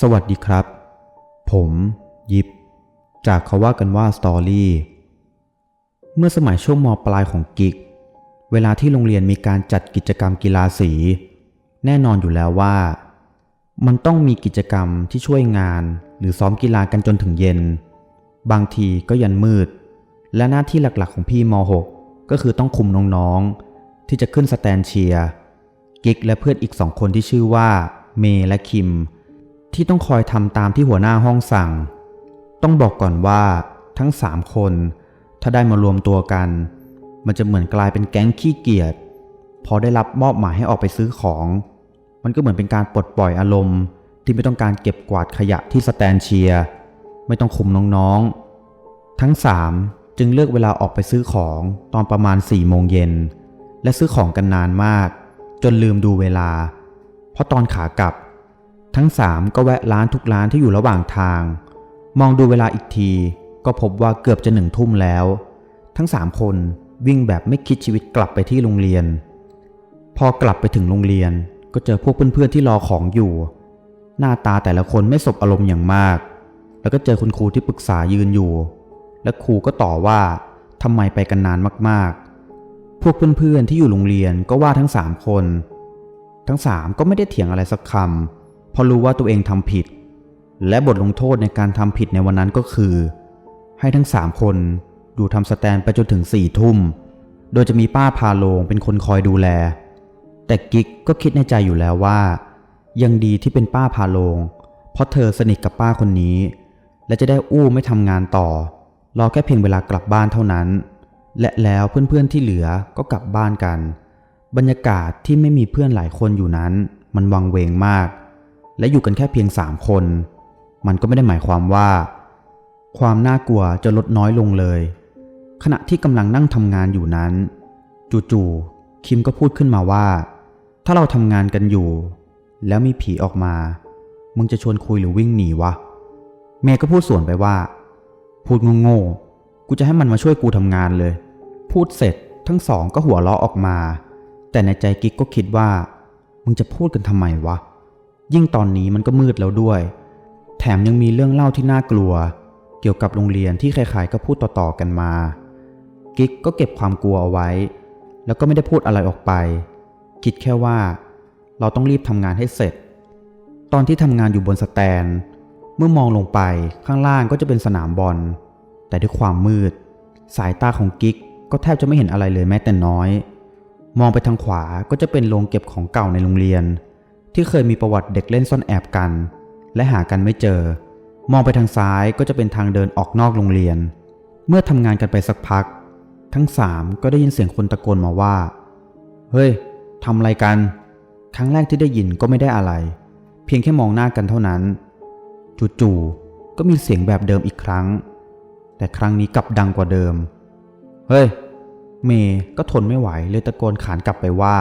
สวัสดีครับ ผม ยิบ จากเขาว่ากันว่าสตอรี่ เมื่อสมัยช่วงมปลายของกิก เวลาที่โรงเรียนมีการจัดกิจกรรมกีฬาสี แน่นอนอยู่แล้วว่า มันต้องมีกิจกรรมที่ช่วยงาน หรือซ้อมกีฬากันจนถึงเย็น บางทีก็ยันมืด และหน้าที่หลักๆของพี่ม .6 ก็คือต้องคุมน้องๆ ที่จะขึ้นสแตนเชียร์กิกและเพื่อนอีกสองคนที่ชื่อว่า เมย์และคิม ที่ต้องคอยทำตามที่หัวหน้าห้องสั่ง ต้องบอกก่อนว่าทั้งสามคน ถ้าได้มารวมตัวกัน มันจะเหมือนกลายเป็นแก๊งขี้เกียจพอได้รับมอบหมายให้ออกไปซื้อของ มันก็เหมือนเป็นการปลดปล่อยอารมณ์ที่ไม่ต้องการเก็บกวาดขยะที่สแตนเชียไม่ต้องคุมน้องๆ ทั้งสามจึงเลือกเวลาออกไปซื้อของตอนประมาณ4ี่โมงเย็นและซื้อของกันนานมาก จนลืมดูเวลา เพราะตอนขากลับ ทั้งสามก็แวะร้านทุกร้านที่อยู่ระหว่างทาง มองดูเวลาอีกที ก็พบว่าเกือบจะหนึ่งทุ่มแล้ว ทั้งสามคนวิ่งแบบไม่คิดชีวิตกลับไปที่โรงเรียน พอกลับไปถึงโรงเรียนก็เจอพวกเพื่อนๆที่รอของอยู่ หน้าตาแต่ละคนไม่สบอารมณ์อย่างมาก แล้วก็เจอคุณครูที่ปรึกษายืนอยู่ และครูก็ต่อว่าทำไมไปกันนานมากๆ พวกเพื่อนๆที่อยู่โรงเรียนก็ว่าทั้งสามคน ทั้งสามก็ไม่ได้เถียงอะไรสักคำ เพราะรู้ว่าตัวเองทำผิด และบทลงโทษในการทำผิดในวันนั้นก็คือ ให้ทั้งสามคนอยู่ทำสแตนไปจนถึงสี่ทุ่ม โดยจะมีป้าพาโลงเป็นคนคอยดูแล แต่กิ๊กก็คิดในใจอยู่แล้วว่า ยังดีที่เป็นป้าพาโลง เพราะเธอสนิทกับป้าคนนี้ และจะได้อู้ไม่ทำงานต่อ รอแค่เพียงเวลากลับบ้านเท่านั้น และแล้วเพื่อนๆที่เหลือก็กลับบ้านกัน บรรยากาศที่ไม่มีเพื่อนหลายคนอยู่นั้น มันวังเวงมาก และอยู่กันแค่เพียงสามคน มันก็ไม่ได้หมายความว่า ความน่ากลัวจะลดน้อยลงเลย ขณะที่กำลังนั่งทำงานอยู่นั้น จู่ๆคิมก็พูดขึ้นมาว่า ถ้าเราทำงานกันอยู่ แล้วมีผีออกมา มึงจะชวนคุยหรือวิ่งหนีวะ เมย์ก็พูดสวนไปว่า พูดโง่ๆกูจะให้มันมาช่วยกูทำงานเลย พูดเสร็จทั้งสองก็หัวเราะออกมา แต่ในใจกิ๊กก็คิดว่า มึงจะพูดกันทำไมวะ ยิ่งตอนนี้มันก็มืดแล้วด้วย แถมยังมีเรื่องเล่าที่น่ากลัว เกี่ยวกับโรงเรียนที่ใครๆก็พูดต่อๆกันมา กิ๊กก็เก็บความกลัวเอาไว้ แล้วก็ไม่ได้พูดอะไรออกไป คิดแค่ว่า เราต้องรีบทำงานให้เสร็จ ตอนที่ทำงานอยู่บนสแตน เมื่อมองลงไปข้างล่างก็จะเป็นสนามบอล แต่ด้วยความมืด สายตาของกิ๊กก็แทบจะไม่เห็นอะไรเลยแม้แต่น้อย มองไปทางขวาก็จะเป็นโรงเก็บของเก่าในโรงเรียน ที่เคยมีประวัติเด็กเล่นซ่อนแอบกัน และหากันไม่เจอ มองไปทางซ้ายก็จะเป็นทางเดินออกนอกโรงเรียน เมื่อทำงานกันไปสักพัก ทั้งสามก็ได้ยินเสียงคนตะโกนมาว่า เฮ้ยทำอะไรกัน ครั้งแรกที่ได้ยินก็ไม่ได้อะไร เพียงแค่มองหน้ากันเท่านั้น จู่ๆก็มีเสียงแบบเดิมอีกครั้ง แต่ครั้งนี้กลับดังกว่าเดิม เฮ้ย เมย์ก็ทนไม่ไหวเลยตะโกนขานกลับไปว่า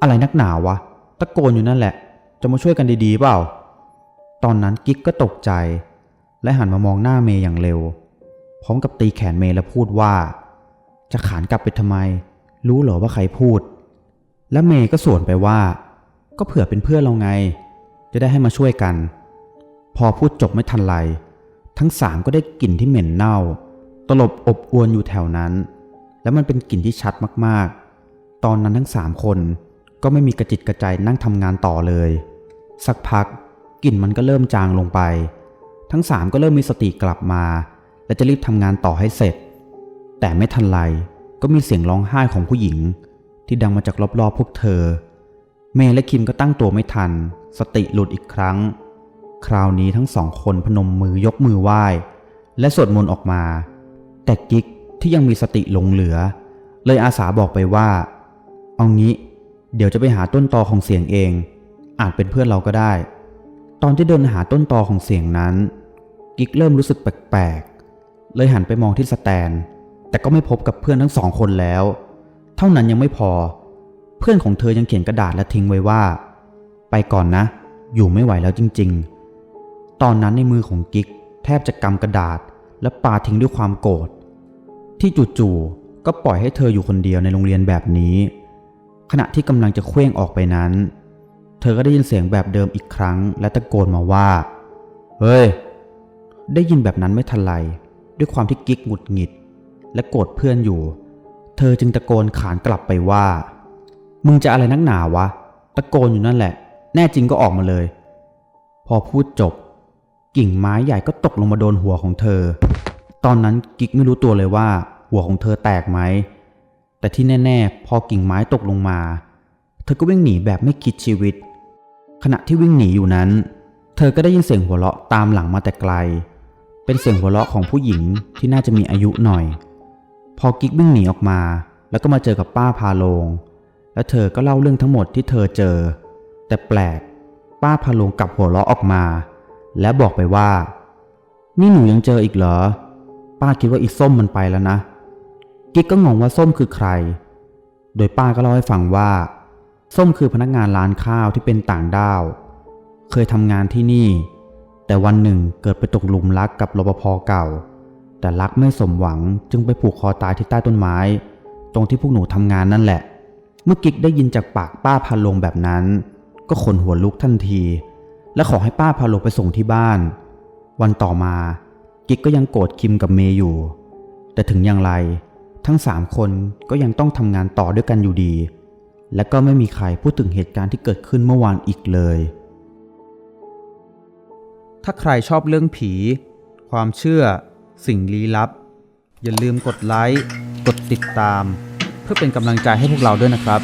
อะไรนักหนาวะ ตะโกนอยู่นั่นแหละ จะมาช่วยกันดีๆเปล่า ตอนนั้นกิ๊กก็ตกใจ และหันมามองหน้าเมย์อย่างเร็ว พร้อมกับตีแขนเมย์และพูดว่า จะขานกลับไปทำไม รู้เหรอว่าใครพูด และเมย์ก็สวนไปว่า ก็เผื่อเป็นเพื่อนเราไง จะได้ให้มาช่วยกัน พอพูดจบไม่ทันไร ทั้งสามก็ได้กลิ่นที่เหม็นเน่า ตลบอบอวนอยู่แถวนั้น และมันเป็นกลิ่นที่ชัดมากๆ ตอนนั้นทั้งสามคน ก็ไม่มีกระจิตกระใจนั่งทำงานต่อเลย สักพักกลิ่นมันก็เริ่มจางลงไป ทั้งสามก็เริ่มมีสติกลับมา และจะรีบทำงานต่อให้เสร็จ แต่ไม่ทันไรก็มีเสียงร้องไห้ของผู้หญิง ที่ดังมาจากรอบๆพวกเธอ เมย์และคิมก็ตั้งตัวไม่ทัน สติหลุดอีกครั้ง คราวนี้ทั้งสองคนพนมมือยกมือไหว้ และสวดมนต์ออกมา แต่กิ๊กที่ยังมีสติหลงเหลือ เลยอาสาบอกไปว่า เอางี้ เดี๋ยวจะไปหาต้นตอของเสียงเอง อาจเป็นเพื่อนเราก็ได้ ตอนที่เดินหาต้นตอของเสียงนั้น กิ๊กเริ่มรู้สึกแปลกๆ เลยหันไปมองที่สแตน แต่ก็ไม่พบกับเพื่อนทั้งสองคนแล้ว เท่านั้นยังไม่พอ เพื่อนของเธอยังเขียนกระดาษและทิ้งไว้ว่า ไปก่อนนะ อยู่ไม่ไหวแล้วจริง ๆ ตอนนั้นในมือของกิ๊กแทบจะกำกระดาษ และปาทิ้งด้วยความโกรธที่จู่ๆก็ปล่อยให้เธออยู่คนเดียวในโรงเรียนแบบนี้ ขณะที่กำลังจะเคว้งออกไปนั้น เธอก็ได้ยินเสียงแบบเดิมอีกครั้ง และตะโกนมาว่า เฮ้ย ได้ยินแบบนั้นไม่ทันไร ด้วยความที่กิ๊กหงุดหงิด และโกรธเพื่อนอยู่ เธอจึงตะโกนขานกลับไปว่า มึงจะอะไรนักหนาวะ ตะโกนอยู่นั่นแหละ แน่จริงก็ออกมาเลย พอพูดจบ กิ่งไม้ใหญ่ก็ตกลงมาโดนหัวของเธอ ตอนนั้นกิ๊กไม่รู้ตัวเลยว่า หัวของเธอแตกไหม แต่ที่แน่ ๆ พอกิ่งไม้ตกลงมา เธอก็วิ่งหนีแบบไม่คิดชีวิต ขณะที่วิ่งหนีอยู่นั้น เธอก็ได้ยินเสียงหัวเราะตามหลังมาแต่ไกล เป็นเสียงหัวเราะของผู้หญิงที่น่าจะมีอายุหน่อย พอกิ๊กวิ่งหนีออกมา แล้วก็มาเจอกับป้าพาโลง และเธอก็เล่าเรื่องทั้งหมดที่เธอเจอ แต่แปลก ป้าพาโลงกลับหัวเราะออกมา และบอกไปว่า นี่หนูยังเจออีกเหรอ ป้าคิดว่าอีส้มมันไปแล้วนะ กิ๊กก็งงว่าส้มคือใคร โดยป้าก็เล่าให้ฟังว่า ส้มคือพนักงานร้านข้าวที่เป็นต่างด้าว เคยทำงานที่นี่ แต่วันหนึ่งเกิดไปตกหลุมรักกับรปภเก่า แต่รักไม่สมหวังจึงไปผูกคอตายที่ใต้ต้นไม้ ตรงที่พวกหนูทำงานนั่นแหละ เมื่อกิ๊กได้ยินจากปากป้าพาลงแบบนั้น ก็ขนหัวลุกทันที และขอให้ป้าพาลงไปส่งที่บ้าน วันต่อมา กิ๊กก็ยังโกรธคิมกับเมย์อยู่ แต่ถึงอย่างไร ทั้งสามคนก็ยังต้องทำงานต่อด้วยกันอยู่ดี และก็ไม่มีใครพูดถึงเหตุการณ์ที่เกิดขึ้นเมื่อวานอีกเลย ถ้าใครชอบเรื่องผี ความเชื่อ สิ่งลี้ลับ อย่าลืมกดไลค์ กดติดตาม เพื่อเป็นกำลังใจให้พวกเราด้วยนะครับ